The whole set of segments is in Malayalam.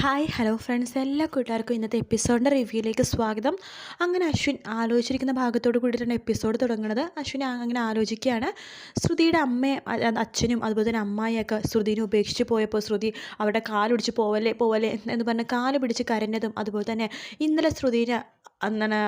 ഹായ് ഹലോ ഫ്രണ്ട്സ് എല്ലാ കൂട്ടുകാർക്കും ഇന്നത്തെ എപ്പിസോഡിന്റെ റിവ്യൂയിലേക്ക് സ്വാഗതം. അങ്ങനെ അശ്വിൻ ആലോചിച്ചിരിക്കുന്ന ഭാഗത്തോട് കൂടിയിട്ടാണ് എപ്പിസോഡ് തുടങ്ങുന്നത്. അശ്വിൻ അങ്ങനെ ആലോചിക്കുകയാണ്. ശ്രുതിയുടെ അമ്മയും അച്ഛനും അതുപോലെ തന്നെ അമ്മായിയൊക്കെ ശ്രുതിനെ ഉപേക്ഷിച്ച് പോയപ്പോൾ ശ്രുതി അവിടെ കാലുപിടിച്ച് പോവല്ലേ പോവല്ലേ എന്ന് പറഞ്ഞ് കാൽ പിടിച്ച് കരഞ്ഞതും അതുപോലെ തന്നെ ഇന്നലെ ശ്രുതിനെ അങ്ങനെ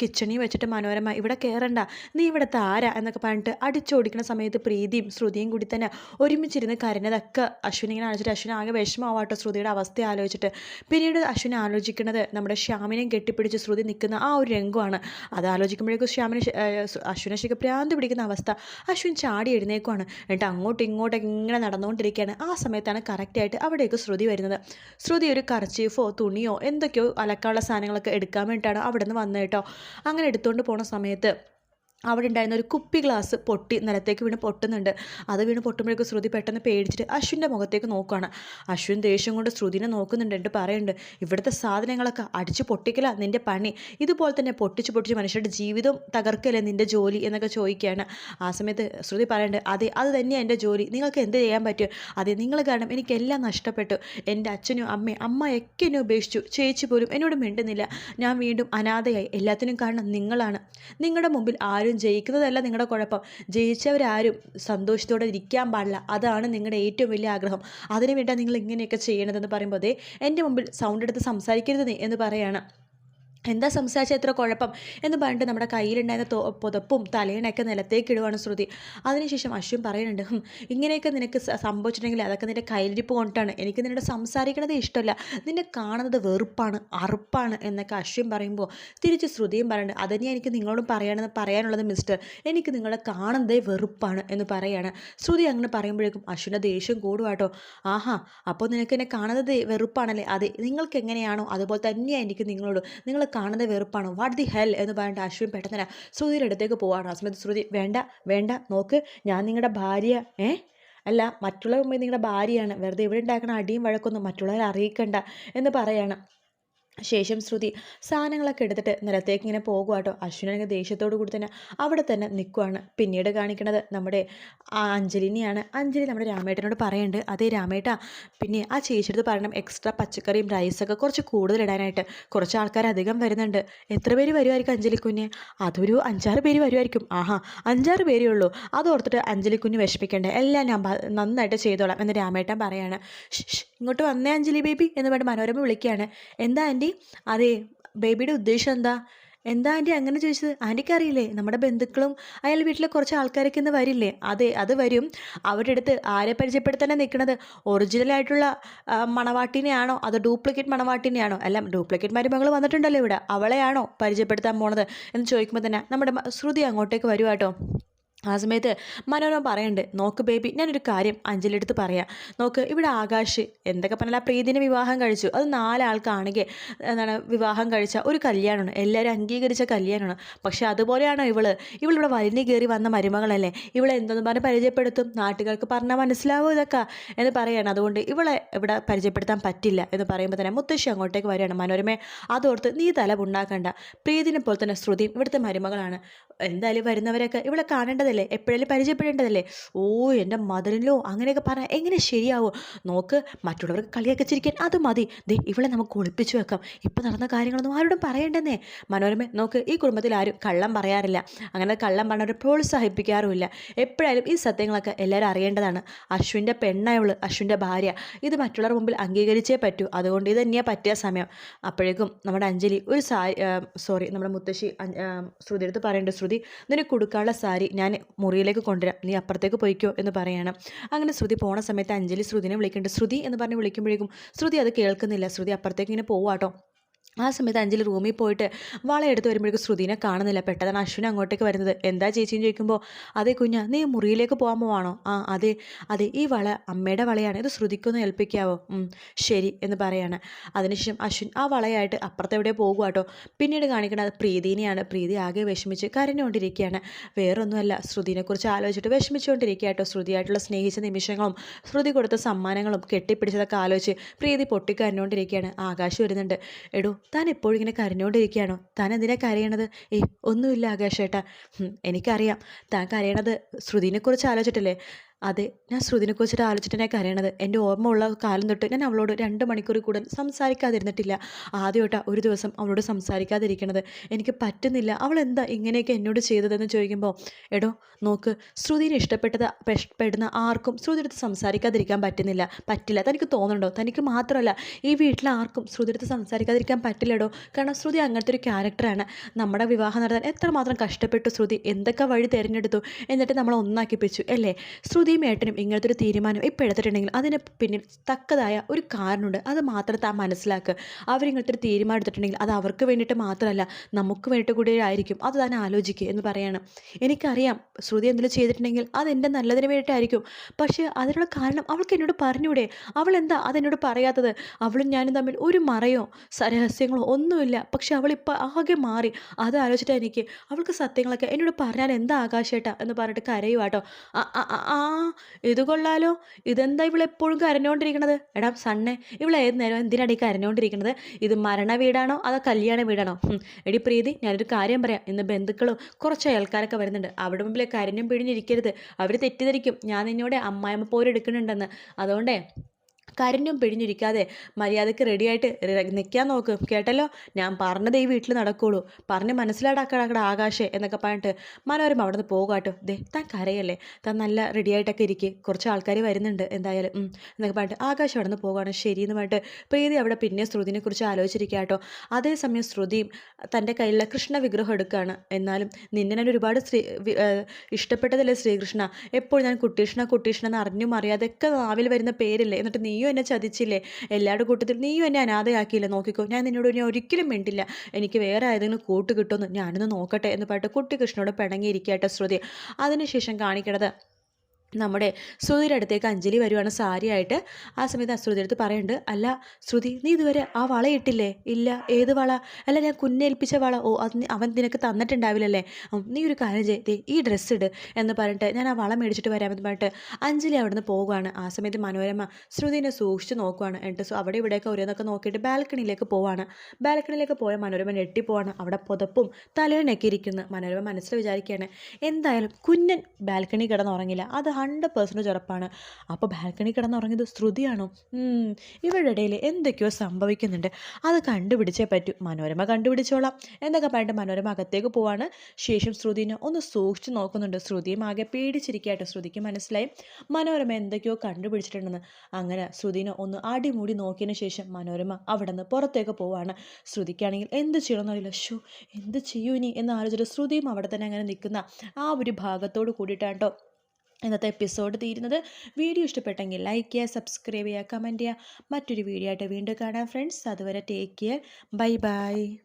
കിച്ചണിൽ വെച്ചിട്ട് മനോരമ ഇവിടെ കയറണ്ട നീ ഇവിടുത്തെ ആരാ? എന്നൊക്കെ പറഞ്ഞിട്ട് അടിച്ചോടിക്കുന്ന സമയത്ത് പ്രീതിയും ശ്രുതിയും കൂടി തന്നെ ഒരുമിച്ചിരുന്ന് കരഞ്ഞതൊക്കെ അശ്വിൻ ഇങ്ങനെ ആലോചിച്ചിട്ട് അശ്വിൻ ആകെ വിഷമമാവാട്ടോ ശ്രുതിയുടെ അവസ്ഥ ആലോചിച്ചിട്ട്. പിന്നീട് അശ്വിൻ ആലോചിക്കുന്നത് നമ്മുടെ ശ്യാമിനെയും കെട്ടിപ്പിടിച്ച് ശ്രുതി നിൽക്കുന്ന ആ ഒരു രംഗമാണ്. അത് ആലോചിക്കുമ്പോഴേക്കും ശ്യാമിന് അശ്വിനെ ശരിക്കും പ്രാന്ത് പിടിക്കുന്ന അവസ്ഥ. അശ്വിൻ ചാടി എഴുന്നേക്കുവാണ്. എന്നിട്ട് അങ്ങോട്ടും ഇങ്ങോട്ടും ഇങ്ങനെ നടന്നുകൊണ്ടിരിക്കുകയാണ്. ആ സമയത്താണ് കറക്റ്റായിട്ട് അവിടേക്ക് ശ്രുതി വരുന്നത്. ശ്രുതി ഒരു കർച്ചീഫോ തുണിയോ എന്തൊക്കെയോ അലക്കാനുള്ള സാധനങ്ങളൊക്കെ എടുക്കാൻ വേണ്ടിയിട്ടാണ് അവിടെ നിന്ന് വന്നത് കേട്ടോ. അങ്ങനെ എടുത്തുകൊണ്ട് പോണ സമയത്ത് അവിടെ ഉണ്ടായിരുന്ന ഒരു കുപ്പി ഗ്ലാസ് പൊട്ടി നിലത്തേക്ക് വീണ് പൊട്ടുന്നുണ്ട്. അത് വീണ് പൊട്ടുമ്പോഴേക്കും ശ്രുതി പെട്ടെന്ന് പേടിച്ചിട്ട് അശ്വിന്റെ മുഖത്തേക്ക് നോക്കുകയാണ് അശ്വിൻ ദേഷ്യം കൊണ്ട് ശ്രുതിനെ നോക്കുന്നുണ്ട് എന്നിട്ട് പറയുന്നുണ്ട് ഇവിടുത്തെ സാധനങ്ങളൊക്കെ അടിച്ച് പൊട്ടിക്കല നിന്റെ പണി. ഇതുപോലെ തന്നെ പൊട്ടിച്ച് പൊട്ടിച്ച് മനുഷ്യരുടെ ജീവിതം തകർക്കല്ലേ നിന്റെ ജോലി? എന്നൊക്കെ ചോദിക്കുകയാണ്. ആ സമയത്ത് ശ്രുതി പറയുന്നുണ്ട് അതെ അത് തന്നെയാണ് എന്റെ ജോലി. നിങ്ങൾക്ക് എന്ത് ചെയ്യാൻ പറ്റും? അതെ നിങ്ങൾ കാരണം എനിക്കെല്ലാം നഷ്ടപ്പെട്ടു. എന്റെ അച്ഛനും അമ്മയും അമ്മയൊക്കെ എന്നെ ഉപേക്ഷിച്ചു. ചേച്ചി പോലും എന്നോട് മിണ്ടുന്നില്ല. ഞാൻ വീണ്ടും അനാഥയായി. എല്ലാത്തിനും കാരണം നിങ്ങളാണ്. നിങ്ങളുടെ മുമ്പിൽ ആരും ജയിക്കുന്നതല്ല നിങ്ങളുടെ കുഴപ്പം. ജയിച്ചവരാരും സന്തോഷത്തോടെ ഇരിക്കാൻ പാടില്ല. അതാണ് നിങ്ങളുടെ ഏറ്റവും വലിയ ആഗ്രഹം. അതിനു വേണ്ടിയാണ് നിങ്ങൾ ഇങ്ങനെയൊക്കെ ചെയ്യണതെന്ന് പറയുമ്പോൾ എന്റെ മുമ്പിൽ സൗണ്ട് എടുത്ത് സംസാരിക്കരുത് എന്ന് പറയാണ്. എന്താ സംസാരിച്ച എത്ര കുഴപ്പം എന്ന് പറഞ്ഞിട്ട് നമ്മുടെ കയ്യിലുണ്ടായിരുന്ന പുതപ്പും തലേണയൊക്കെ നിലത്തേക്ക് ഇടുവാണ് ശ്രുതി. അതിനുശേഷം അശ്വിൻ പറയുന്നുണ്ട് ഇങ്ങനെയൊക്കെ നിനക്ക് സംഭവിച്ചിട്ടുണ്ടെങ്കിൽ അതൊക്കെ നിന്റെ കയ്യിലിരിപ്പ് കൊണ്ടാണ്. എനിക്ക് നിന്നോട് സംസാരിക്കണത് ഇഷ്ടമല്ല. നിന്നെ കാണുന്നത് വെറുപ്പാണ് അറുപ്പാണ് എന്നൊക്കെ അശ്വിൻ പറയുമ്പോൾ തിരിച്ച് ശ്രുതിയും പറയുന്നുണ്ട് അതന്നെ എനിക്ക് നിങ്ങളോട് പറയണമെന്ന് പറയാനുള്ളത് മിസ്റ്റർ എനിക്ക് നിങ്ങളെ കാണുന്നതേ വെറുപ്പാണ് എന്ന് പറയാണ്. ശ്രുതി അങ്ങനെ പറയുമ്പോഴേക്കും അശ്വിന്റെ ദേഷ്യം കൂടുവാട്ടോ ആഹാ അപ്പോൾ നിനക്ക് എന്നെ കാണുന്നത് വെറുപ്പാണല്ലേ? അതെ നിങ്ങൾക്ക് എങ്ങനെയാണോ അതുപോലെ തന്നെയാണ് എനിക്ക് നിങ്ങളോട്. നിങ്ങൾ കാണുന്നത് വെറുപ്പാണ്. വാട്ട് ദി ഹെൽ എന്ന് പറഞ്ഞിട്ട് അശ്വിൻ പെട്ടെന്ന് ശ്രുതിയുടെ അടുത്തേക്ക് പോവാണ്. ആ സമയത്ത് ശ്രുതി വേണ്ട വേണ്ട നോക്ക് ഞാൻ നിങ്ങളുടെ ഭാര്യ ഏ? അല്ല മറ്റുള്ളവർ നിങ്ങളുടെ ഭാര്യയാണ്. വെറുതെ ഇവിടെ ഉണ്ടാക്കുന്ന അടിയും വഴക്കൊന്നും മറ്റുള്ളവരെ അറിയിക്കണ്ട എന്ന് പറയാണ്. ശേഷം ശ്രുതി സാധനങ്ങളൊക്കെ എടുത്തിട്ട് നിലത്തേക്ക് ഇങ്ങനെ പോകുക കേട്ടോ അശ്വിനെ ദേഷ്യത്തോടു കൂടി തന്നെ അവിടെ തന്നെ നിൽക്കുവാണ് പിന്നീട് കാണിക്കുന്നത് നമ്മുടെ അഞ്ജലിനെയാണ്. അഞ്ജലി നമ്മുടെ രാമേട്ടനോട് പറയുന്നുണ്ട് അതേ രാമേട്ട പിന്നെ ആ ചേച്ചിയെടുത്ത് പറയണം എക്സ്ട്രാ പച്ചക്കറിയും റൈസൊക്കെ കുറച്ച് കൂടുതൽ ഇടാനായിട്ട്. കുറച്ച് ആൾക്കാർ അധികം വരുന്നുണ്ട്. എത്ര പേര് വരുമായിരിക്കും അഞ്ജലിക്കുഞ്ഞ് അതൊരു അഞ്ചാറ് പേര് വരുമായിരിക്കും ആഹാ അഞ്ചാറ് പേരേ ഉള്ളൂ. അതോർത്തിട്ട് അഞ്ജലി കുഞ്ഞ് വിഷമിക്കണ്ടേ. എല്ലാം ഞാൻ നന്നായിട്ട് ചെയ്തോളാം എന്ന് രാമേട്ടൻ പറയാണ്. "ഷ്, ഷ്, ഇങ്ങോട്ട് വന്നേ അഞ്ജലി ബേബി എന്ന് പറഞ്ഞ് മനോരമ വിളിക്കുകയാണ്. എന്താ ആന്റി അതെ ബേബിയുടെ ഉദ്ദേശം എന്താ? എന്താ ആന്റി അങ്ങനെ ചോദിച്ചത്? ആന്റിക്ക് അറിയില്ലേ നമ്മുടെ ബന്ധുക്കളും അയാൾ വീട്ടിലെ കുറച്ച് ആൾക്കാരൊക്കെ ഇന്ന് വരില്ലേ? അതെ അത് വരും. അവരുടെ അടുത്ത് ആരെ പരിചയപ്പെടുത്താനാണ് നിൽക്കുന്നത് ഒറിജിനലായിട്ടുള്ള മണവാട്ടിനെയാണോ? അതോ ഡ്യൂപ്ലിക്കേറ്റ് മണവാട്ടിനെയാണോ? അല്ല ഡ്യൂപ്ലിക്കേറ്റ് മരുമകൾ വന്നിട്ടുണ്ടല്ലോ ഇവിടെ. അവളെയാണോ പരിചയപ്പെടുത്താൻ പോണത്? എന്ന് ചോദിക്കുമ്പോൾ തന്നെ നമ്മുടെ ശ്രുതി അങ്ങോട്ടേക്ക് വരുവാട്ടോ ആ സമയത്ത് മനോരമ പറയണ്ട് നോക്ക് ബേബി ഞാനൊരു കാര്യം അഞ്ജലി അടുത്ത് പറയാം. നോക്ക് ഇവിടെ ആകാശ് എന്തൊക്കെ പറഞ്ഞാൽ ആ പ്രീതിനെ വിവാഹം കഴിച്ചു. അത് നാലാൾക്കാണെങ്കിൽ എന്താണ് വിവാഹം കഴിച്ച ഒരു കല്യാണമാണ്. എല്ലാവരും അംഗീകരിച്ച കല്യാണമാണ്. പക്ഷേ അതുപോലെയാണോ ഇവൾ? ഇവളിവിടെ വലിഞ്ഞു കയറി വന്ന മരുമകളല്ലേ? ഇവളെ എന്തെന്ന് പറഞ്ഞ് പരിചയപ്പെടുത്തും? നാട്ടുകാർക്ക് പറഞ്ഞാൽ മനസ്സിലാവും ഇതൊക്കെ എന്ന് പറയാണ്. അതുകൊണ്ട് ഇവളെ ഇവിടെ പരിചയപ്പെടുത്താൻ പറ്റില്ല എന്ന് പറയുമ്പോൾ തന്നെ മുത്തശ്ശി അങ്ങോട്ടേക്ക് വരികയാണ്. മനോരമയെ അതോർത്ത് നീ തല ഉണ്ടാക്കണ്ട പ്രീതിനെ പോലെ തന്നെ ശ്രുതി ഇവിടുത്തെ മരുമകളാണ്. എന്തായാലും വരുന്നവരൊക്കെ ഇവളെ കാണേണ്ടതല്ലേ? എപ്പോഴേലും പരിചയപ്പെടേണ്ടതല്ലേ? ഓ എന്റെ മദറിനോ അങ്ങനെയൊക്കെ പറഞ്ഞാൽ എങ്ങനെ ശരിയാവോ? നോക്ക് മറ്റുള്ളവർക്ക് കളിയൊക്കെ ചിരിക്കാൻ അത് മതി. ദേ ഇവളെ നമുക്ക് ഒളിപ്പിച്ചു വെക്കാം. ഇപ്പം നടന്ന കാര്യങ്ങളൊന്നും ആരോടും പറയേണ്ടെന്നേ. മനോരമ നോക്ക് ഈ കുടുംബത്തിൽ ആരും കള്ളം പറയാറില്ല. അങ്ങനെ കള്ളം പറഞ്ഞവരെ പ്രോത്സാഹിപ്പിക്കാറുമില്ല. എപ്പോഴായാലും ഈ സത്യങ്ങളൊക്കെ എല്ലാവരും അറിയേണ്ടതാണ്. അശ്വിന്റെ പെണ്ണായവൾ അശ്വിന്റെ ഭാര്യ ഇത് മറ്റുള്ളവർ മുമ്പിൽ അംഗീകരിച്ചേ പറ്റൂ. അതുകൊണ്ട് ഇത് തന്നെയാണ് പറ്റിയ സമയം. അപ്പോഴേക്കും നമ്മുടെ അഞ്ജലി ഒരു സാരി സോറി നമ്മുടെ മുത്തശ്ശി അஞ்- ആ, ശ്രുതി എടുത്ത് പറയുന്നുണ്ട് ശ്രുതി നിനക്ക് കൊടുക്കാനുള്ള സാരി ഞാൻ മുറിയിലേക്ക് കൊണ്ടുവരാം. നീ അപ്പുറത്തേക്ക് പോയിക്കോ എന്ന് പറയാണ്. അങ്ങനെ ശ്രുതി പോണ സമയത്ത് അഞ്ജലി ശ്രുതിനെ വിളിക്കുന്നുണ്ട്. ശ്രുതി എന്ന് പറഞ്ഞ് വിളിക്കുമ്പോഴേക്കും ശ്രുതി അത് കേൾക്കുന്നില്ല. ശ്രുതി അപ്പുറത്തേക്ക് ഇങ്ങനെ പോവാട്ടോ. ആ സമയത്ത് അഞ്ജലി റൂമിൽ പോയിട്ട് വളയെടുത്ത് വരുമ്പോഴേക്കും ശ്രുതിനെ കാണുന്നില്ല. പെട്ടെന്ന് അശ്വിൻ അങ്ങോട്ടേക്ക് വരുന്നത്. എന്താ ചേച്ചിയും ചോദിക്കുമ്പോൾ അതെ കുഞ്ഞ നീ മുറിയിലേക്ക് പോകാൻ പോവാണോ? ആ അതെ അതെ ഈ വള അമ്മയുടെ വളയാണ്. ഇത് ശ്രുതിക്കൊന്ന് ഏൽപ്പിക്കാവോ? ശരി എന്ന് പറയാണ്. അതിനുശേഷം അശ്വിൻ ആ വളയായിട്ട് അപ്പുറത്തെവിടെ പോകുക കേട്ടോ പിന്നീട് കാണിക്കണത് പ്രീതിനെയാണ്. പ്രീതി ആകെ വിഷമിച്ച് കരഞ്ഞുകൊണ്ടിരിക്കുകയാണ് വേറൊന്നുമല്ല ശ്രുതിനെക്കുറിച്ച് ആലോചിച്ചിട്ട് വിഷമിച്ചുകൊണ്ടിരിക്കുക കേട്ടോ ശ്രുതിയായിട്ടുള്ള സ്നേഹിച്ച നിമിഷങ്ങളും ശ്രുതി കൊടുത്ത സമ്മാനങ്ങളും കെട്ടിപ്പിടിച്ചതൊക്കെ ആലോചിച്ച് പ്രീതി പൊട്ടിക്കരഞ്ഞുകൊണ്ടിരിക്കുകയാണ് ആകാശം വരുന്നുണ്ട്. എടോ താൻ എപ്പോഴും ഇങ്ങനെ കരഞ്ഞുകൊണ്ടിരിക്കുകയാണോ താൻ എന്തിനാ കരയണത്? ഏയ് ഒന്നുമില്ല ആകാശേട്ടാ. എനിക്കറിയാം. താൻ കരയണത് ശ്രുതിനെക്കുറിച്ച് ആലോചിച്ചിട്ടല്ലേ? അതെ ഞാൻ ശ്രുതിനെക്കുറിച്ചിട്ട് ആലോചിച്ചിട്ടാണ് കരയണത്. എന്റെ ഓർമ്മ ഉള്ള കാലം തൊട്ട് ഞാൻ അവളോട് രണ്ട് മണിക്കൂർ കൂടുതൽ സംസാരിക്കാതിരുന്നിട്ടില്ല. ആദ്യമായിട്ടാണ് ഒരു ദിവസം അവളോട് സംസാരിക്കാതിരിക്കണത്. എനിക്ക് പറ്റുന്നില്ല. അവൾ എന്താ ഇങ്ങനെയൊക്കെ എന്നോട് ചെയ്തതെന്ന് ചോദിക്കുമ്പോൾ എടോ നോക്ക് ശ്രുതിനെ ഇഷ്ടപ്പെട്ടത് പെടുന്ന ആർക്കും ശ്രുതി അടുത്ത് സംസാരിക്കാതിരിക്കാൻ പറ്റുന്നില്ല. പറ്റില്ല. തനിക്ക് തോന്നുന്നുണ്ടോ തനിക്ക് മാത്രമല്ല ഈ വീട്ടിൽ ആർക്കും ശ്രുതി അടുത്ത് സംസാരിക്കാതിരിക്കാൻ പറ്റില്ലടോ. കാരണം ശ്രുതി അങ്ങനത്തെ ഒരു ക്യാരക്ടറാണ് നമ്മുടെ വിവാഹം നടത്താൻ എത്രമാത്രം കഷ്ടപ്പെട്ടു ശ്രുതി. എന്തൊക്കെ വഴി തിരഞ്ഞെടുത്തു. എന്നിട്ട് നമ്മളെ ഒന്നാക്കിപ്പിച്ചു. അല്ലേ? ശ്രുതിയും ഏട്ടനും ഇങ്ങനത്തെ ഒരു തീരുമാനം ഇപ്പോൾ എടുത്തിട്ടുണ്ടെങ്കിൽ അതിന് പിന്നിൽ തക്കതായ ഒരു കാരണമുണ്ട്. അത് മാത്രം താൻ മനസ്സിലാക്കുക അവരിങ്ങനത്തെ ഒരു തീരുമാനം എടുത്തിട്ടുണ്ടെങ്കിൽ അത് അവർക്ക് വേണ്ടിയിട്ട് മാത്രമല്ല നമുക്ക് വേണ്ടിയിട്ട് കൂടി ആയിരിക്കും. അത് താൻ ആലോചിക്കുക എന്ന് പറയാണ്. എനിക്കറിയാം ശ്രുതി എന്തെങ്കിലും ചെയ്തിട്ടുണ്ടെങ്കിൽ അത് എന്റെ നല്ലതിന് വേണ്ടിയിട്ടായിരിക്കും. പക്ഷേ അതിനുള്ള കാരണം അവൾക്ക് എന്നോട് പറഞ്ഞൂടെ. അവൾ എന്താ അതെന്നോട് പറയാത്തത്? അവളും ഞാനും തമ്മിൽ ഒരു മറയോ രഹസ്യങ്ങളോ ഒന്നുമില്ല. പക്ഷെ അവളിപ്പോൾ ആകെ മാറി. അത് ആലോചിച്ചിട്ട് എനിക്ക് അവൾക്ക് സത്യങ്ങളൊക്കെ എന്നോട് പറഞ്ഞാൽ എന്താ ആകാശേട്ടാ എന്ന് പറഞ്ഞിട്ട് കരയുവാട്ടോ. ആ ഇത് കൊള്ളാലോ. ഇതെന്താ ഇവളെപ്പോഴും കരഞ്ഞുകൊണ്ടിരിക്കണത് എടാ സണ്ണെ ഇവിടെ ഏത് നേരം എന്തിനാണ് ഈ കരഞ്ഞുകൊണ്ടിരിക്കണത് ഇത് മരണ വീടാണോ അതോ കല്യാണ വീടാണോ? എടി പ്രീതി ഞാനൊരു കാര്യം പറയാം. ഇന്ന് ബന്ധുക്കളും കുറച്ച് അയൽക്കാരൊക്കെ വരുന്നുണ്ട്. അവിടെ മുമ്പിൽ കരഞ്ഞും പിഴിഞ്ഞിരിക്കരുത് അവർ തെറ്റിദ്ധരിക്കും. ഞാൻ നിന്നോട് അമ്മായിമ്മ പോരെടുക്കുന്നുണ്ടെന്ന്. അതുകൊണ്ടേ കരഞ്ഞും പിഴിഞ്ഞിരിക്കാതെ മര്യാദയ്ക്ക് റെഡിയായിട്ട് നിൽക്കാൻ നോക്ക്. കേട്ടല്ലോ? ഞാൻ പറഞ്ഞത് ഈ വീട്ടിൽ നടക്കുള്ളൂ. പറഞ്ഞ് മനസ്സിലാടാക്കടാക്കട ആകാശേ എന്നൊക്കെ പറഞ്ഞിട്ട് മനോരമ അവിടെ നിന്ന് പോകാട്ടോ ദേ താൻ കരയല്ലേ? താൻ നല്ല റെഡിയായിട്ടൊക്കെ ഇരിക്കുക കുറച്ച് ആൾക്കാർ വരുന്നുണ്ട് എന്തായാലും. എന്നൊക്കെ പറഞ്ഞിട്ട് ആകാശം അവിടെ നിന്ന് പോകുകയാണ് ശരിയെന്ന് പറഞ്ഞിട്ട് പ്രീതി അവിടെ പിന്നെ ശ്രുതിനെ കുറിച്ച് ആലോചിച്ചിരിക്കുക കേട്ടോ. അതേസമയം ശ്രുതിയും തന്റെ കയ്യിലുള്ള കൃഷ്ണ വിഗ്രഹം എടുക്കുകയാണ് എന്നാലും നിന്നെ ഞാൻ ഒരുപാട് ശ്രീ ഇഷ്ടപ്പെട്ടതല്ലേ ശ്രീകൃഷ്ണ? എപ്പോഴും ഞാൻ കുട്ടീഷ്ണ കുട്ടീഷ്ണ എന്ന് അറിഞ്ഞും അറിയാതെ ഒക്കെ നാവിൽ വരുന്ന പേരില്ലേ? എന്നിട്ട് നീയും എന്നെ ചതിച്ചില്ലേ? എല്ലാവരുടെ കൂട്ടത്തിൽ നീയും എന്നെ അനാഥയാക്കിയില്ലേ? നോക്കിക്കോ ഞാൻ നിന്നോട് ഇനി ഒരിക്കലും മിണ്ടില്ല. എനിക്ക് വേറെ ഏതെങ്കിലും കൂട്ട് കിട്ടുമെന്ന് ഞാനൊന്ന് നോക്കട്ടെ എന്ന് പറഞ്ഞിട്ട് കുട്ടി കൃഷ്ണനോട് പിണങ്ങിയിരിക്കട്ടെ ശ്രുതി. അതിനുശേഷം കാണിക്കണത് നമ്മുടെ ശ്രുതിയുടെ അടുത്തേക്ക് അഞ്ജലി വരുവാണ്. സാരിയായിട്ട് ആ സമയത്ത് ശ്രുതി അടുത്ത് പറയുന്നുണ്ട് അല്ല ശ്രുതി നീ ഇതുവരെ ആ വള ഇട്ടില്ലേ? ഇല്ല. ഏത് വള? അല്ല ഞാൻ കുന്നേൽപ്പിച്ച വള. ഓ അത് അവൻ നിനക്ക് തന്നിട്ടുണ്ടാവില്ലല്ലേ? നീ ഒരു കാര്യം ചെയ്ത് ഈ ഡ്രസ്സ് ഇട് എന്ന് പറഞ്ഞിട്ട് ഞാൻ ആ വള മേടിച്ചിട്ട് വരാമെന്ന് പറഞ്ഞിട്ട് അഞ്ജലി അവിടെ നിന്ന് പോകുകയാണ് ആ സമയത്ത് മനോരമ ശ്രുതിനെ സൂക്ഷിച്ച് നോക്കുവാണ്. എന്നിട്ട് അവിടെ ഇവിടെയൊക്കെ ഓരോന്നൊക്കെ നോക്കിയിട്ട് ബാൽക്കണിയിലേക്ക് പോവാണ്. ബാൽക്കണിയിലേക്ക് പോയ മനോരമ ഞെട്ടിപ്പോവാണ് അവിടെ പുതപ്പും തലയിണൊക്കെ ഇരിക്കുന്നു. മനോരമ മനസ്സിൽ വിചാരിക്കുകയാണ് എന്തായാലും കുഞ്ഞൻ ബാൽക്കണി കിടന്നുറങ്ങില്ല. അത് ഹൺഡ്രഡ് പെർസെന്റേജ് ഉറപ്പാണ് അപ്പോൾ ബാൽക്കണി കിടന്നുറങ്ങിയത് ശ്രുതിയാണോ? ഇവരുടെ ഇടയിൽ എന്തൊക്കെയോ സംഭവിക്കുന്നുണ്ട്. അത് കണ്ടുപിടിച്ചേ പറ്റൂ. മനോരമ കണ്ടുപിടിച്ചോളാം. എന്നൊക്കെ പറഞ്ഞിട്ട് മനോരമ അകത്തേക്ക് പോവാണ്. ശേഷം ശ്രുതിനെ ഒന്ന് സൂക്ഷിച്ച് നോക്കുന്നുണ്ട്. ശ്രുതിയും ആകെ പേടിച്ചിരിക്കായിട്ട് ശ്രുതിക്ക് മനസ്സിലായി. മനോരമ എന്തൊക്കെയോ കണ്ടുപിടിച്ചിട്ടുണ്ടെന്ന്. അങ്ങനെ ശ്രുതിനെ ഒന്ന് അടിമൂടി നോക്കിയതിന് ശേഷം മനോരമ അവിടെ നിന്ന് പുറത്തേക്ക് പോവാണ്. ശ്രുതിക്കാണെങ്കിൽ എന്ത് ചെയ്യണമെന്ന് അറിയില്ല. ഷോ എന്ത് ചെയ്യൂ ഇനി? എന്ന് ആലോചിച്ചിട്ട് ശ്രുതിയും അവിടെ തന്നെ അങ്ങനെ നിൽക്കുന്ന ആ ഒരു ഭാഗത്തോട് കൂടിയിട്ടാണ് കേട്ടോ ഇന്നത്തെ എപ്പിസോഡ് തീരുന്നത്. വീഡിയോ ഇഷ്ടപ്പെട്ടെങ്കിൽ ലൈക്ക് ചെയ്യുക സബ്സ്ക്രൈബ് ചെയ്യുക കമന്റ് ചെയ്യുക. മറ്റൊരു വീഡിയോ ആയിട്ട് വീണ്ടും കാണാം ഫ്രണ്ട്സ് അതുവരെ ടേക്ക് കെയർ ബൈ ബൈ